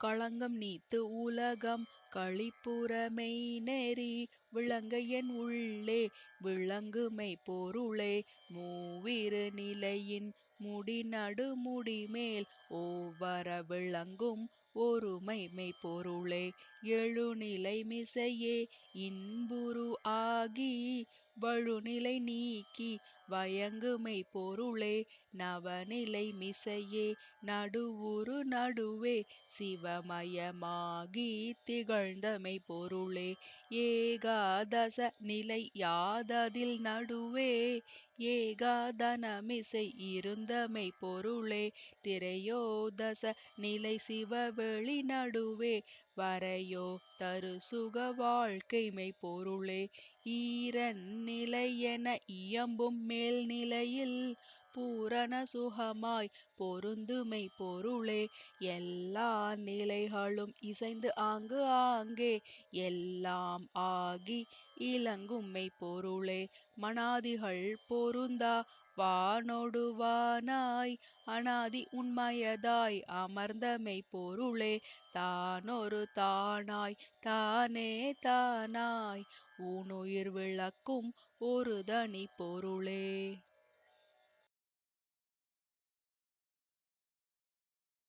களங்கம் நீத்து உலகம் களிப்புறமை நெறி விளங்க என் உள்ளே விளங்குமெய் பொருளே மூவிரு நிலையின் முடிநடு முடிமேல் ஓவற விளங்கும் ஒருமை மெய்ப்பொருளே எழுநிலை மிசையே இன்புரு ஆகி வழுநிலை நீக்கி வயங்குமெய் பொருளே நவநிலை மிசையே நடுவுறு நடுவே சிவமயமாகித் திகழ்ந்த பொருளே ஏகாதச நிலை யாததில் நடுவே ஏகாதனமிசை இருந்தமை பொருளே திரையோதச நிலை சிவவெளி நடுவே வரையோ தருசுக வாழ்க்கை மெய்ப்பொருளே ஈரன் நிலையென இயம்பும் மேல்நிலையில் பூரண சுகமாய் பொருந்துமை பொருளே. எல்லா நிலைகளும் இசைந்து ஆங்கு ஆங்கே. எல்லாம் ஆகி இலங்கும்மை பொருளே. மனாதிகள் பொருந்தா வானொடுவானாய். அனாதி உண்மையதாய் அமர்ந்தமை பொருளே. தானொரு தானாய் தானே தானாய். ஊனுயிர் விளக்கும் ஒரு தனி பொருளே.